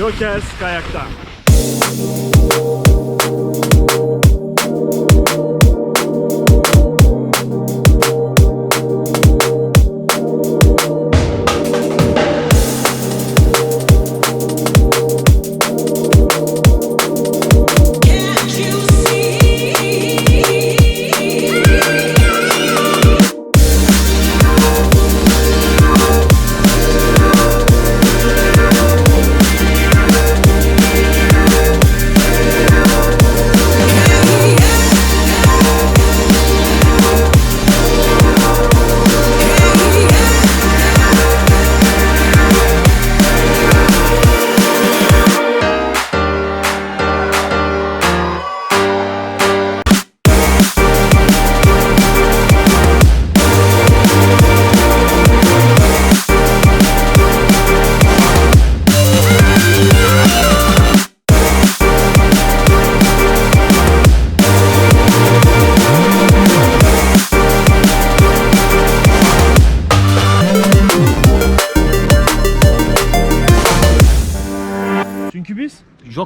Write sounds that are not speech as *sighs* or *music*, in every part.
Jokers kayakta.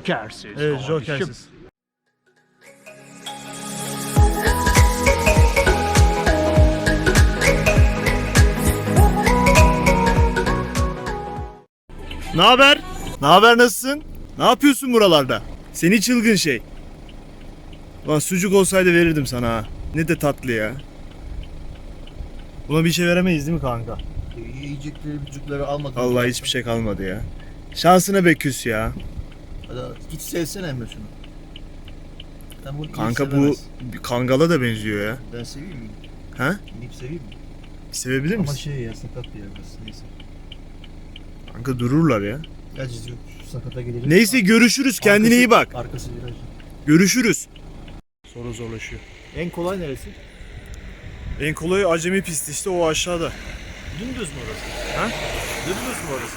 Jokersiz. evet, kardeşim. Jokersiz. Ne haber? Ne haber nasılsın? Ne yapıyorsun buralarda? Seni çılgın şey. Lan sucuk olsaydı verirdim sana ha. Ne de tatlı ya. Buna bir şey veremeyiz değil mi kanka? Yiyecekleri, bücükleri almadım. Allah hiçbir şey kalmadı ya. Şansına be küs ya. Git sevsene Emre şunu. Sen bunu Kanka bu bir kangala da benziyor ya. Ben seveyim mi? Ha? İnip seveyim mi? Sevebilir Ama misin? şey ya sakat bir yer burası neyse. Kanka dururlar ya. Aciz yok sakata gelelim. Neyse görüşürüz. Kendine iyi bak. Arkası viraj. Görüşürüz. Sonra zorlaşıyor. En kolay neresi? En kolayı acemi pisti işte o aşağıda. Dümdüz mü orası? Ha? Dümdüz mü orası?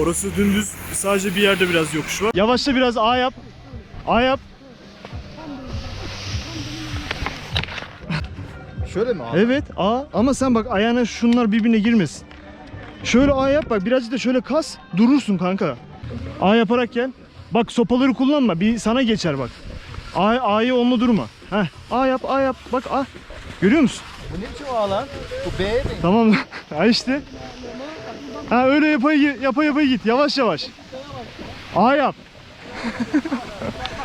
Orası dümdüz. Sadece bir yerde biraz yokuş var. Yavaşla biraz A yap. A yap. Şöyle mi abi? Evet A. Ama sen bak ayağına şunlar birbirine girmesin. Şöyle A yap bak birazcık da şöyle kas. Durursun kanka. A yaparak gel. Bak sopaları kullanma. Bir sana geçer bak. A, A'yı onunla durma. Heh. A yap A yap. Bak A. Görüyor musun? Bu ne biçim ağ lan? Bu B mi? Tamam. *laughs* ha işte. Ha öyle yapa yapa yapa git. Yavaş yavaş. A yap.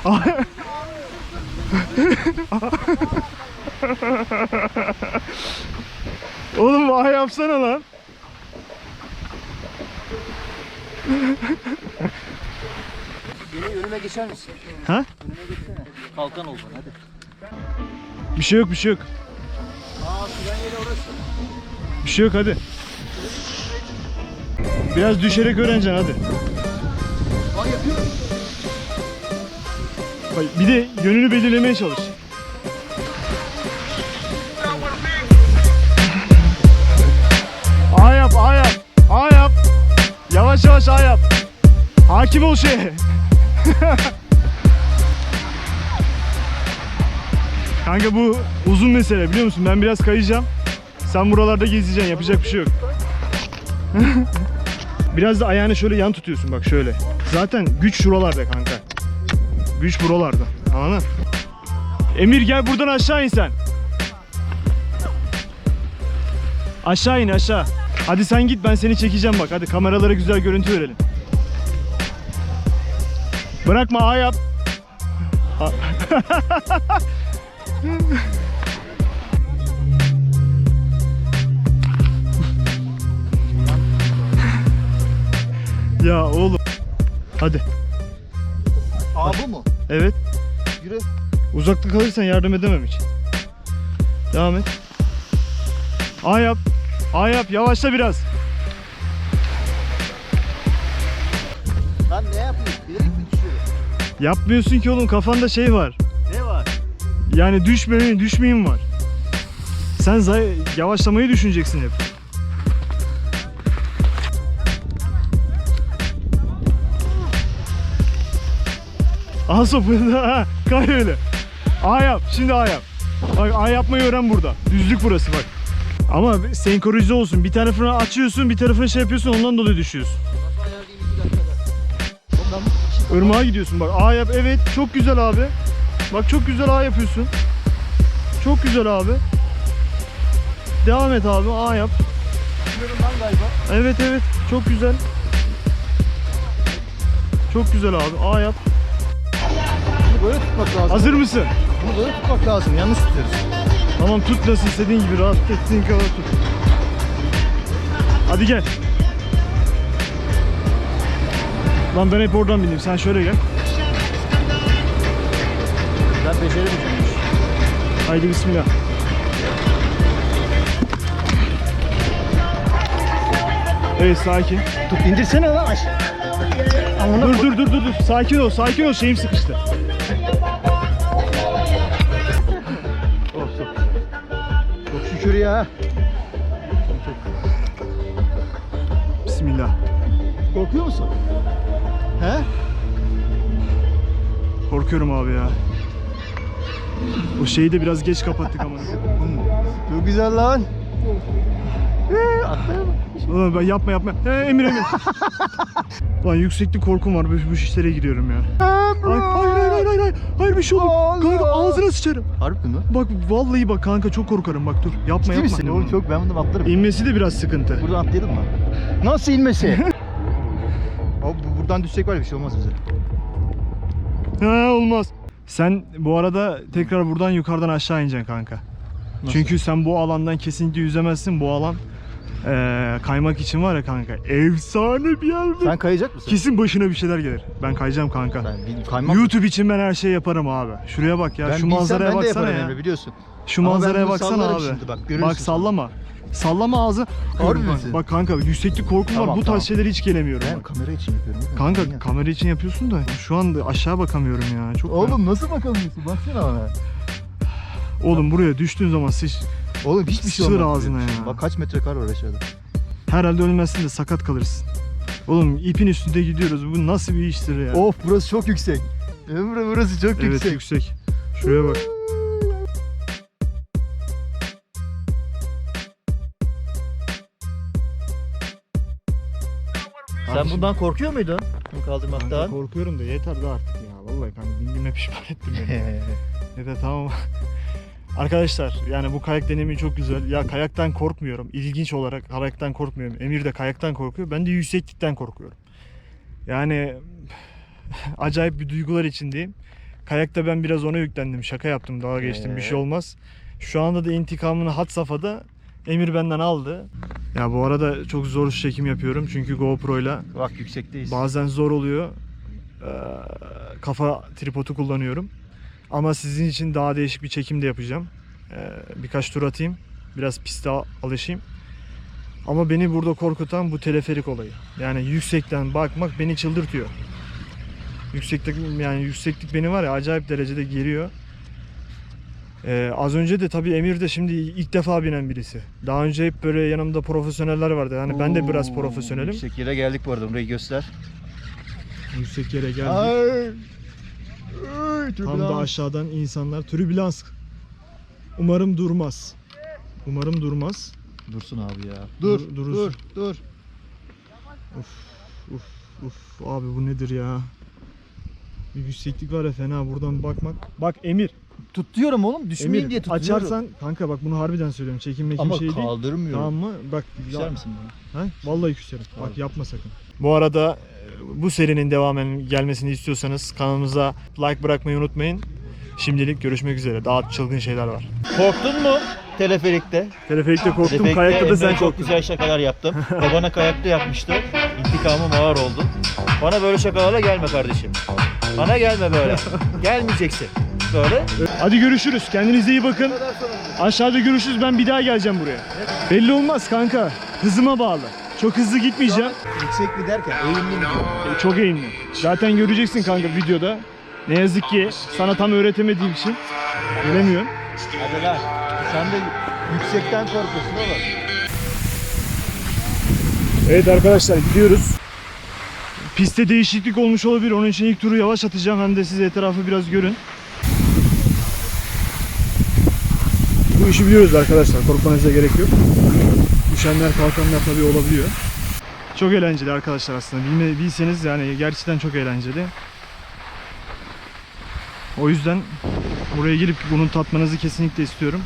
*laughs* Oğlum A yapsana lan. Beni önüme geçer misin? Ha? Önüme geçsene. Kalkan ol bana hadi. Bir şey yok bir şey yok. Aa fren yeri orası. Bir şey yok hadi. Biraz düşerek öğreneceksin hadi. Yapıyorum. Bak, Bir de yönünü belirlemeye çalış. A yap, A yap, A yap. Yavaş yavaş A yap. Hakim ol şeye. *laughs* Kanka bu uzun mesele biliyor musun? Ben biraz kayacağım. Sen buralarda gezeceksin. Yapacak bir şey yok. *laughs* biraz da ayağını şöyle yan tutuyorsun bak şöyle. Zaten güç şuralarda kanka. Güç buralarda. Anladın? Emir gel buradan aşağı in sen. Aşağı in aşağı. Hadi sen git ben seni çekeceğim bak. Hadi kameralara güzel görüntü verelim. Bırakma A. *laughs* ya oğlum. Hadi. Aa bu mu? Evet. Yürü. Uzakta kalırsan yardım edemem hiç. Devam et. A yap. A yap. Yavaşla biraz. Lan ne yapıyorsun? Bilerek mi düşüyorum? Yapmıyorsun ki oğlum kafanda şey var. Ne var? Yani düşmeyin, düşmeyin var. Sen yavaşlamayı düşüneceksin hep. Al sopayı da kay öyle. A yap, şimdi A yap. Bak A yapmayı öğren burada. Düzlük burası bak. Ama senkronize olsun. Bir tarafını açıyorsun, bir tarafını şey yapıyorsun ondan dolayı düşüyorsun. Irmağa gidiyorsun bak. A yap. Evet. Çok güzel abi. Bak çok güzel A yapıyorsun. Çok güzel abi. Devam et abi. A yap. Evet evet. Çok güzel. Çok güzel abi. A yap. Bunu böyle tutmak lazım. Hazır mısın? Bunu böyle tutmak lazım. Yanlış tutuyoruz. Tamam tut nasıl istediğin gibi. Rahat ettiğin kadar tut. Hadi gel. Lan ben hep oradan bineyim. Sen şöyle gel. Ben beceremeyeceğim. Haydi bismillah. Evet sakin. Tut indirsene lan aşağı. Dur dur dur dur dur. Sakin ol, sakin ol. Şeyim sıkıştı. Şükür ya. Bismillah. Korkuyor musun? He? Korkuyorum abi ya. O şeyi de biraz geç kapattık ama. Çok güzel lan. Ulan ben yapma yapma. He, Emir Emir. *laughs* Lan yükseklik korkum var. Bu, bu işlere giriyorum ya. Ay, hayır bir şey olur. Allah. Kanka ağzına sıçarım. Harbi mi? Bak vallahi bak kanka çok korkarım bak dur. Yapma Ciddi yapma. misin? Oğlum çok ben bundan atlarım. İnmesi de biraz sıkıntı. Buradan atlayalım mı? Nasıl inmesi? *laughs* Abi bu- buradan düşsek var ya bir şey olmaz bize. Ha olmaz. Sen bu arada tekrar buradan yukarıdan aşağı ineceksin kanka. Nasıl? Çünkü sen bu alandan kesinlikle yüzemezsin. Bu alan eee, kaymak için var ya kanka. Efsane bir yer. be. Sen kayacak mısın? Kesin başına bir şeyler gelir. Ben kayacağım kanka. Ben bil- kaymam. YouTube için ben her şeyi yaparım abi. Şuraya bak ya. ben şu bilsem manzaraya ben de baksana yaparım ya. Emre biliyorsun. Şu Ama ben manzaraya bunu baksana sallarım abi. şimdi bak, görürsün bak sen. sallama. Sallama ağzı. Harbi bak, misin? bak kanka yükseklik korkum var. Tamam, Bu tarz tamam. şeylere hiç gelemiyorum. Ben kamera için yapıyorum. Kanka Manyak. kamera için yapıyorsun da şu anda aşağı bakamıyorum ya. Çok Oğlum nasıl bakamıyorsun? Baksana bana. Oğlum buraya düştüğün zaman sıç. Oğlum hiçbir şey Sığır olmaz. ağzına ya. Bak kaç metre kar var aşağıda. Herhalde ölmezsin de sakat kalırsın. Oğlum ipin üstünde gidiyoruz. Bu nasıl bir iştir ya? Of burası çok yüksek. Emre burası çok evet yüksek. yüksek. Şuraya bak. Sen bundan korkuyor muydun? Bunu Kanka kaldırmaktan. korkuyorum da yeter de artık ya. Vallahi kanka bindiğime pişman ettim beni. *laughs* yeter tamam. Arkadaşlar yani bu kayak deneyimi çok güzel. Ya kayaktan korkmuyorum. İlginç olarak kayaktan korkmuyorum. Emir de kayaktan korkuyor. Ben de yükseklikten korkuyorum. Yani *sighs* acayip bir duygular içindeyim. Kayakta ben biraz ona yüklendim. Şaka yaptım, dalga geçtim. Bir şey Ee? olmaz. Şu anda da intikamını had safhada Emir benden aldı. Ya bu arada çok zor çekim yapıyorum çünkü GoPro'yla Bak yüksekteyiz. Bazen zor oluyor. Ee, kafa tripodu kullanıyorum. Ama sizin için daha değişik bir çekim de yapacağım. Ee, birkaç tur atayım. Biraz piste alışayım. Ama beni burada korkutan bu teleferik olayı. Yani yüksekten bakmak beni çıldırtıyor. Yükseklik yani yükseklik beni var ya acayip derecede geriyor. Ee, az önce de tabii Emir de şimdi ilk defa binen birisi. Daha önce hep böyle yanımda profesyoneller vardı. Yani ben de biraz profesyonelim. Yüksek yere geldik bu arada. Burayı göster. Yüksek yere geldik. Ay. Tam da aşağıdan insanlar türbülans. Umarım durmaz. Umarım durmaz. Dursun abi ya. Dur, Dur, durursun. dur, dur. Uf uf uf abi bu nedir ya? Bir yükseklik var ya fena buradan bakmak. Bak Emir, Tut diyorum oğlum. Düşmeyeyim Emir diye tutuyorum. açarsan kanka bak bunu harbiden söylüyorum. Çekinmek Ama şey değil. kaldırmıyorum. Tamam mı? Bak Küser ya- misin bana? Ha? Vallahi küserim. Bak yapma sakın. Bu arada e, bu serinin devamının gelmesini istiyorsanız kanalımıza like bırakmayı unutmayın. Şimdilik görüşmek üzere. Daha çılgın şeyler var. Korktun mu? Teleferikte. Teleferikte korktum, Teleferikte kayakta da Emre'ye sen çok korktun. güzel şakalar yaptım. *laughs* Babana kayakta yapmıştı. İntikamım ağır oldu. Bana böyle şakalarla gelme kardeşim. Bana gelme böyle. *laughs* Gelmeyeceksin. Böyle. Hadi görüşürüz. Kendinize iyi bakın. Aşağıda görüşürüz. Ben bir daha geleceğim buraya. Belli olmaz kanka. Hızıma bağlı. Çok hızlı gitmeyeceğim. Yüksek mi derken eğimli mi? E, Çok eğimli. Zaten göreceksin kanka videoda. Ne yazık ki sana tam öğretemediğim için bilemiyorum. Hadi lan. Sen de yüksekten korkuyorsun oğlum. Evet arkadaşlar gidiyoruz. Pistte değişiklik olmuş olabilir. Onun için ilk turu yavaş atacağım. Hem de siz etrafı biraz görün. Bu işi biliyoruz arkadaşlar. Korkmanıza gerek yok. Düşenler kalkanlar tabii olabiliyor. Çok eğlenceli arkadaşlar aslında. Bilme, bilseniz yani gerçekten çok eğlenceli. O yüzden buraya gelip bunun tatmanızı kesinlikle istiyorum.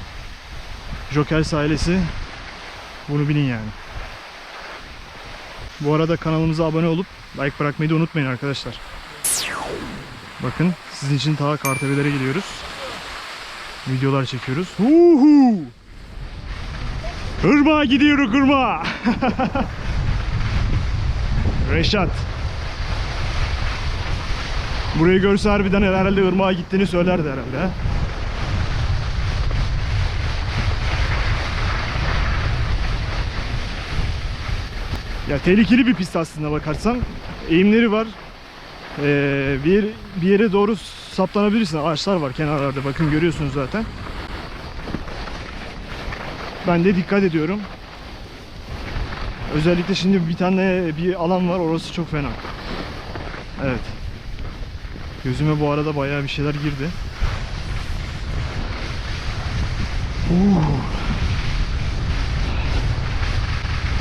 Jokers ailesi bunu bilin yani. Bu arada kanalımıza abone olup like bırakmayı da unutmayın arkadaşlar. Bakın sizin için ta Kartepe'lere gidiyoruz. Videolar çekiyoruz. Huhu! Irmağa gidiyoruz ırmağa. *laughs* Reşat. Burayı görse harbiden herhalde ırmağa gittiğini söylerdi herhalde. ha? Ya tehlikeli bir pist aslında bakarsan. Eğimleri var. Ee, bir, bir yere doğru saplanabilirsin. Ağaçlar var kenarlarda. Bakın görüyorsunuz zaten. Ben de dikkat ediyorum. Özellikle şimdi bir tane bir alan var. Orası çok fena. Evet. Gözüme bu arada bayağı bir şeyler girdi. Uh.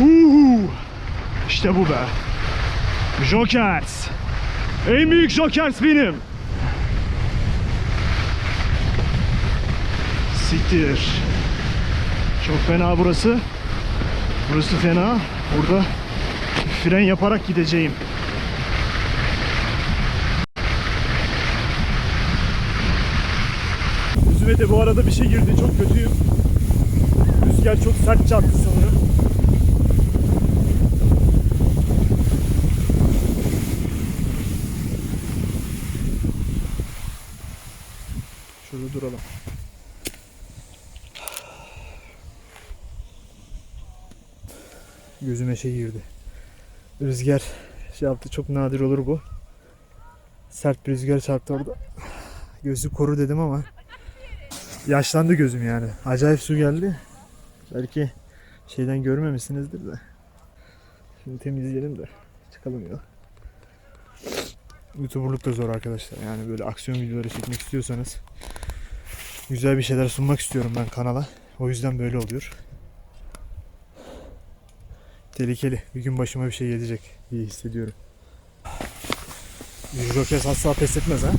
Uh. İşte bu be. Jokers. En büyük Jokers benim. Siktir. Çok fena burası. Burası fena. Burada fren yaparak gideceğim. Yüzüme de bu arada bir şey girdi. Çok kötüyüm. Rüzgar çok sert çarptı sanırım. Şurada duralım. Gözüme şey girdi. Rüzgar şey yaptı. Çok nadir olur bu. Sert bir rüzgar çarptı orada. Gözü koru dedim ama yaşlandı gözüm yani. Acayip su geldi. Belki şeyden görmemişsinizdir de. Şimdi temizleyelim de çıkalım ya. YouTuber'lık da zor arkadaşlar. Yani böyle aksiyon videoları çekmek istiyorsanız güzel bir şeyler sunmak istiyorum ben kanala. O yüzden böyle oluyor. Tehlikeli. Bir gün başıma bir şey gelecek diye hissediyorum. Jokers asla pes etmez ha.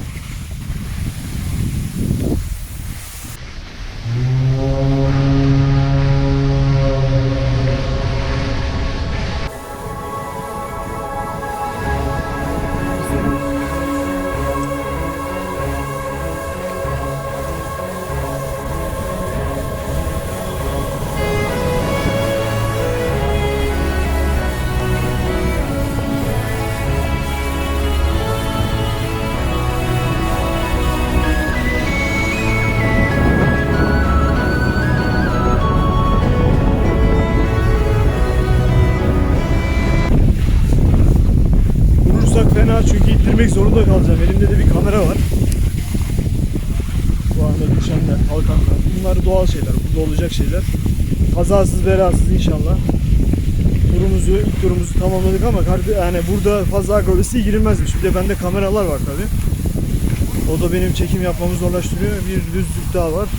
Kazasız belasız inşallah. Turumuzu, ilk turumuzu tamamladık ama yani burada fazla akrobasi girilmezmiş. Bir de bende kameralar var tabi. O da benim çekim yapmamı zorlaştırıyor. Bir düzlük daha var.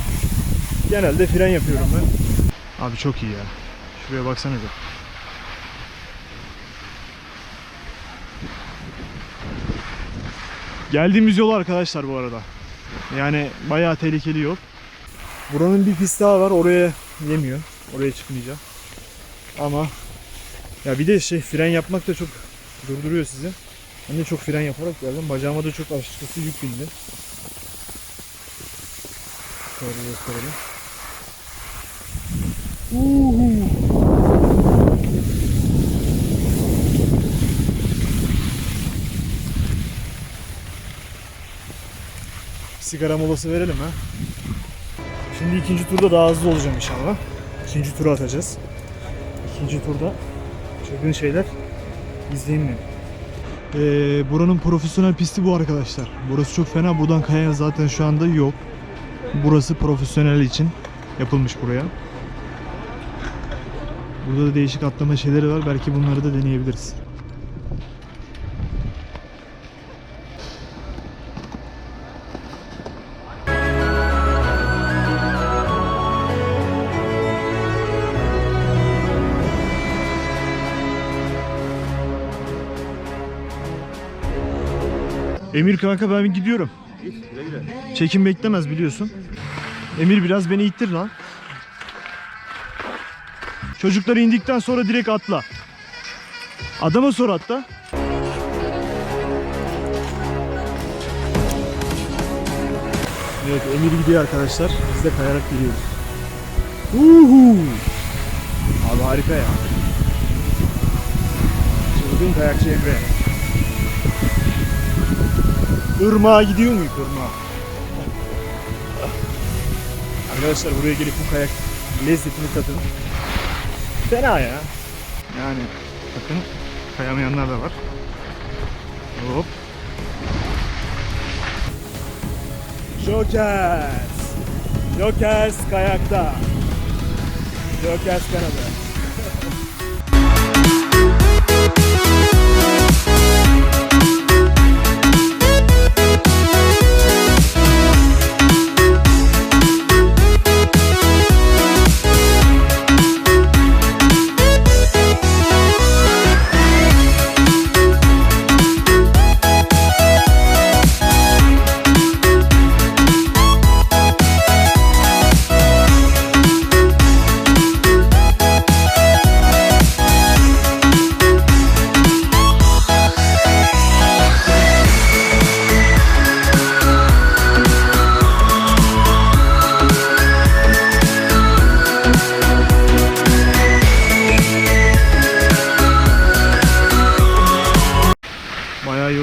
Genelde fren yapıyorum ben. Abi çok iyi ya. Şuraya baksana bir. Geldiğimiz yol arkadaşlar bu arada. Yani bayağı tehlikeli yol. Buranın bir pist daha var. Oraya yemiyor. Oraya çıkmayacağım. Ama ya bir de şey fren yapmak da çok durduruyor sizi. Ben de çok fren yaparak geldim. Bacağıma da çok açıkçası yük bindi. Şöyle gösterelim. Uhu. Sigara molası verelim ha. Şimdi ikinci turda daha hızlı olacağım inşallah. İkinci tura atacağız. İkinci turda çılgın şeyler izleyin beni. Ee, buranın profesyonel pisti bu arkadaşlar. Burası çok fena. Buradan kaya zaten şu anda yok. Burası profesyonel için yapılmış buraya. Burada da değişik atlama şeyleri var. Belki bunları da deneyebiliriz. Emir kanka ben gidiyorum. Git güle. Çekim beklemez biliyorsun. Emir biraz beni ittir lan. Çocuklar indikten sonra direkt atla. Adama sor hatta. Evet Emir gidiyor arkadaşlar. Biz de kayarak gidiyoruz. Uhu. Abi harika ya. Çılgın kayakçı Emre. Irmağa gidiyor muyuz ırmağa? Arkadaşlar buraya gelip bu kayak lezzetini tadın. Fena ya. Yani bakın kayamayanlar da var. Hop. Jokers. Jokers kayakta. Jokers kanadı.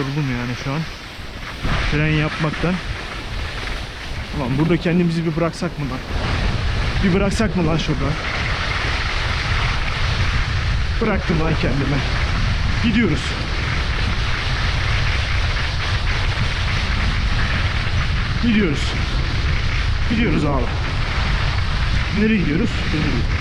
Yoruldum yani şu an. Fren yapmaktan. Ulan burada kendimizi bir bıraksak mı lan? Bir bıraksak mı lan şurada? Bıraktım lan kendime. Gidiyoruz. Gidiyoruz. Gidiyoruz abi. Nereye gidiyoruz? Nereye?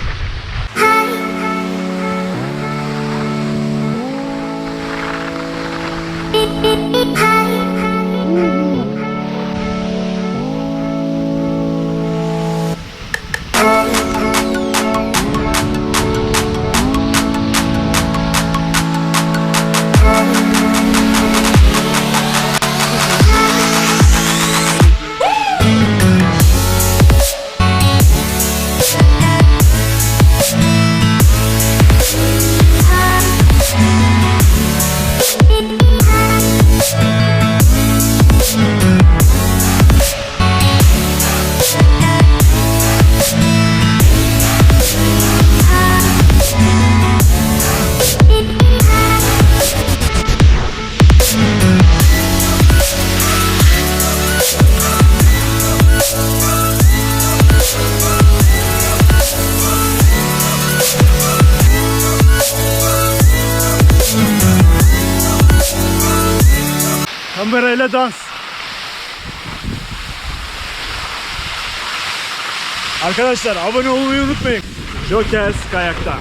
Arkadaşlar abone olmayı unutmayın. Jokers kayakta.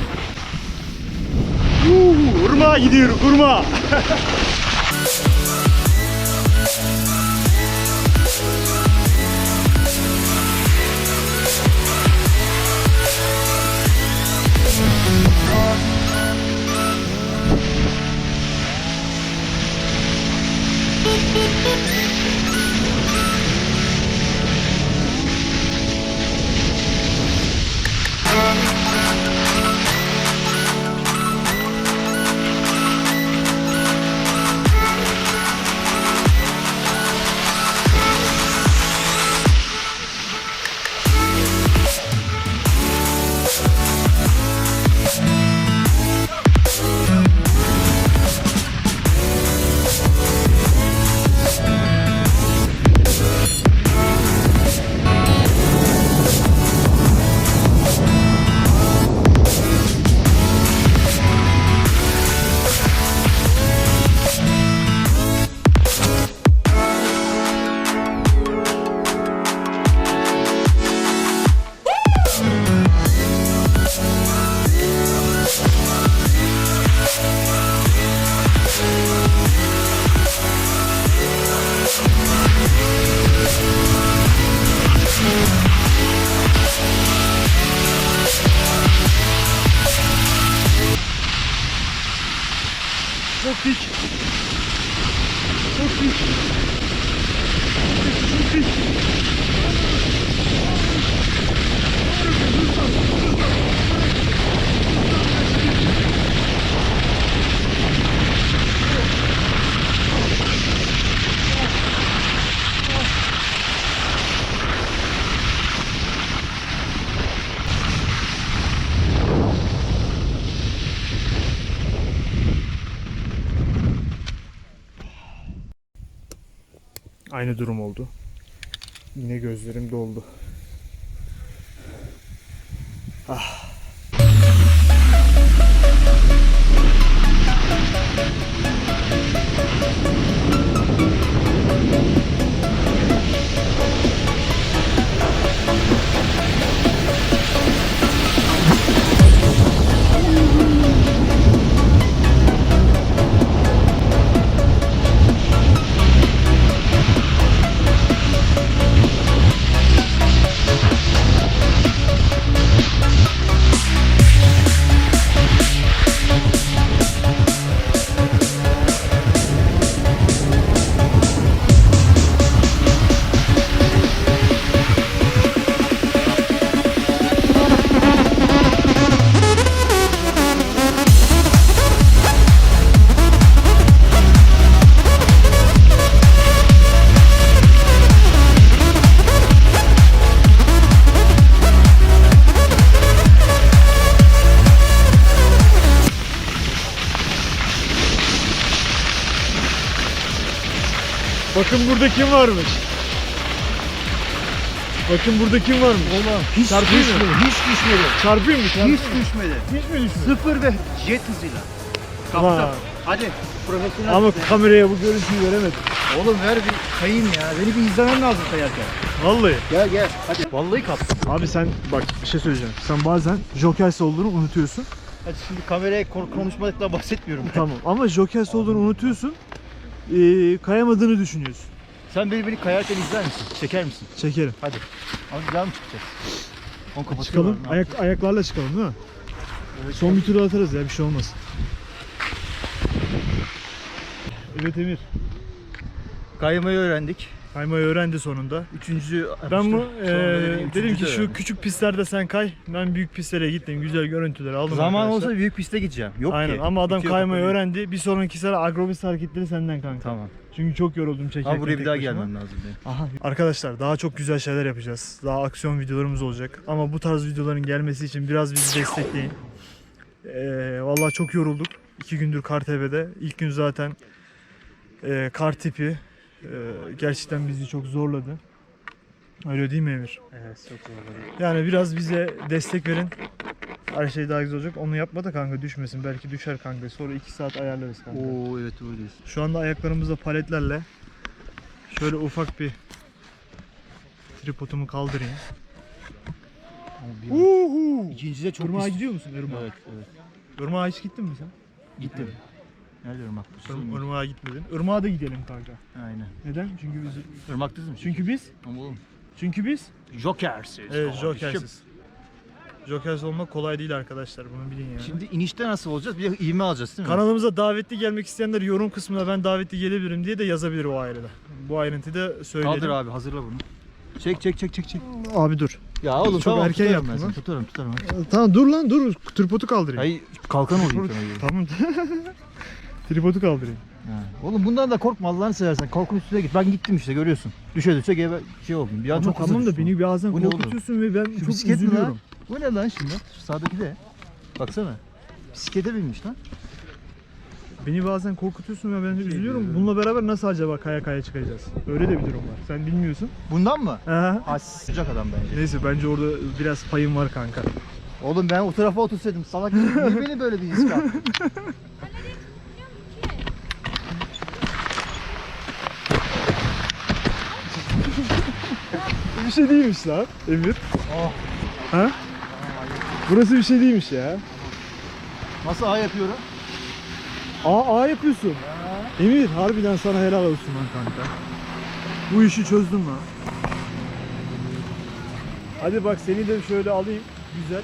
Uuu, Urmağa gidiyoruz, Urmağa. *laughs* Durum oldu. Yine gözlerim doldu. Bakın burada kim varmış. Bakın burada kim varmış. Oğlum hiç Çarpıyor mu? düşmedi. Hiç düşmedi. Çarpıyor mu? Çarpıyor Hiç mu? düşmedi. Hiç mi düşmüyor? Sıfır ve jet hızıyla. Vay. Kaptan. Hadi. Profesyonel. Ama bize. kameraya bu görüntüyü veremedim. Oğlum ver bir kayayım ya. Beni bir izlemen lazım kayarken. Vallahi. Gel gel. Hadi. Vallahi kaptım. Abi sen bak bir şey söyleyeceğim. Sen bazen Jokers olduğunu unutuyorsun. Hadi şimdi kameraya kon- konuşmakla bahsetmiyorum. Tamam ama Jokers olduğunu unutuyorsun. Ee, kayamadığını düşünüyorsun. Sen beni beni kayarken izler misin? Çeker misin? Çekerim. Hadi. Abi daha mı çıkacağız? Onu kapatıyorlar. Çıkalım. Ne Ayak, ayaklarla çıkalım değil mi? Son bir tur atarız ya bir şey olmaz. Evet Emir. Kaymayı öğrendik. Kaymayı öğrendi sonunda. Üçüncü Ben bu eee, dedim, ki şu küçük pistlerde sen kay. Ben büyük pistlere gittim. Güzel görüntüleri aldım Zaman arkadaşlar. olsa büyük piste gideceğim. Yok Aynen ki. ama adam Bitiyor, kaymayı kapanıyor. öğrendi. Bir sonraki sene agrobis hareketleri senden kanka. Tamam. Çünkü çok yoruldum çekerken. Ama buraya bir daha başıma. gelmem lazım benim. Aha. Arkadaşlar daha çok güzel şeyler yapacağız. Daha aksiyon videolarımız olacak. Ama bu tarz videoların gelmesi için biraz bizi destekleyin. Ee, vallahi çok yorulduk. İki gündür KarTV'de. İlk gün zaten e, kar tipi e, gerçekten bizi çok zorladı. Öyle değil mi Emir? Evet çok zorladı. Yani biraz bize destek verin. Her şey daha güzel olacak. Onu yapma da kanka düşmesin. Belki düşer kanka. Sonra 2 saat ayarlarız kanka. Oo evet diyorsun. Şu anda ayaklarımızda paletlerle şöyle ufak bir tripodumu kaldırayım. Uhu. İkinci de çok Irmağa pis. gidiyor musun Irmağa? Evet evet. Irmağa hiç gittin mi sen? Gittim. Nerede ırmak? Bu Ir- sizin mi? Irmağa gitmedin. Irmağa da gidelim kanka. Aynen. Neden? Çünkü biz Irmak düz mü? çünkü biz oğlum. Çünkü biz Jokersiz. evet kardeşim. jokersiz. Jokers olmak kolay değil arkadaşlar. Bunu bilin yani. Şimdi inişte nasıl olacağız? Bir de ivme alacağız değil mi? Kanalımıza davetli gelmek isteyenler yorum kısmına ben davetli gelebilirim diye de yazabilir o ayrıda. Bu ayrıntıyı da söyleyelim. Kaldır abi hazırla bunu. Çek çek çek çek çek. Abi dur. Ya oğlum Çok tamam, erken tutarım yaptın ben seni. lan. Tutarım tutarım. hadi. Tamam dur lan dur. Tripodu kaldırayım. Ay kalkan olayım sana. *laughs* Tamam. *laughs* Tripodu kaldırayım. Oğlum bundan da korkma Allah'ını seversen. Korkun üstüne git. Ben gittim işte görüyorsun. Düşe düşe gebe şey oldum. Bir an Ama çok hızlı tamam da düştüm. beni bazen Bu ne oğlum? korkutuyorsun ve ben Şu çok bisiklet mi üzülüyorum. Bu ne lan şimdi? Şu sağdaki de. Baksana. Bisiklete binmiş lan. Beni bazen korkutuyorsun ve ben de üzülüyorum. Bununla beraber nasıl acaba kaya kaya çıkacağız? Öyle de bir durum var. Sen bilmiyorsun. Bundan mı? Aha. Ha sıcak adam bence. Neyse bence orada biraz payım var kanka. Oğlum ben o tarafa otursaydım salak niye beni böyle bir risk attın? *laughs* şey değilmiş lan Emir. Oh. Ha? Burası bir şey değilmiş ya. Nasıl A yapıyorum? Aa, A yapıyorsun. Emir harbiden sana helal olsun lan kanka. Bu işi çözdüm lan. Hadi bak seni de şöyle alayım. Güzel.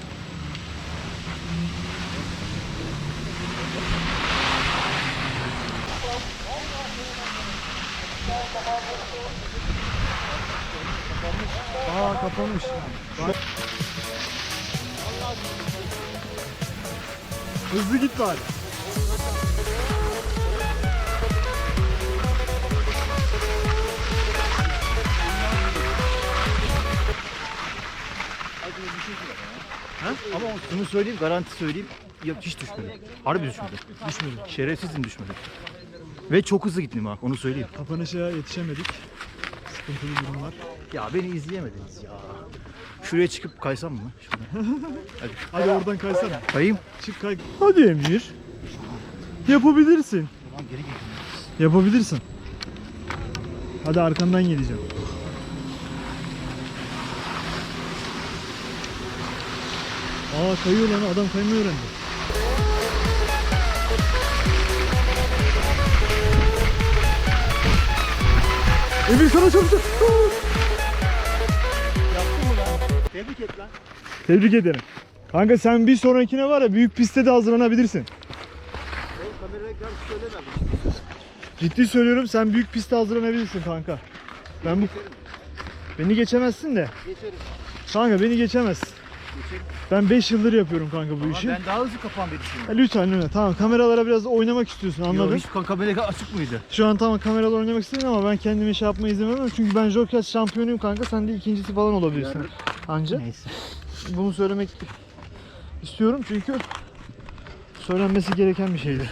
Aa kapanmış. Bak. Hızlı git bari. Ama şunu söyleyeyim, garanti söyleyeyim. Ya hiç düşmedi. Harbi düşmedi. Düşmedi. Şerefsizim düşmedi. Ve çok hızlı gittim bak onu söyleyeyim. Kapanışa yetişemedik. Sıkıntılı durumlar. Ya beni izleyemediniz ya. Şuraya çıkıp kaysam mı? Şuradan. *laughs* Hadi oradan kaysana. Kayayım. Çık kay. Hadi Emir. Yapabilirsin. Tamam geri gel. Yapabilirsin. Hadi arkandan geleceğim. Aa kayıyor lan adam kaymayı öğrendi. Emir sana çok çok. Tebrik et lan. Tebrik ederim. Kanka sen bir sonrakine var ya büyük pistte de hazırlanabilirsin. Kameraya karşı söylemem. Ciddi söylüyorum sen büyük pistte hazırlanabilirsin kanka. Ben bu beni geçemezsin de. Geçerim. Kanka beni geçemezsin. Ben 5 yıldır yapıyorum kanka bu Ama işi. ben daha hızlı kapan bir düşünüyorum. Ha, lütfen lütfen. Tamam kameralara biraz oynamak istiyorsun anladım. Yok, hiç ka- kamera açık mıydı? Şu an tamam kameralar oynamak istedim ama ben kendime şey yapmaya izin vermiyorum. Çünkü ben Joker şampiyonuyum kanka. Sen de ikincisi falan olabilirsin. Anca. Neyse. Bunu söylemek istiyorum çünkü söylenmesi gereken bir şeydi.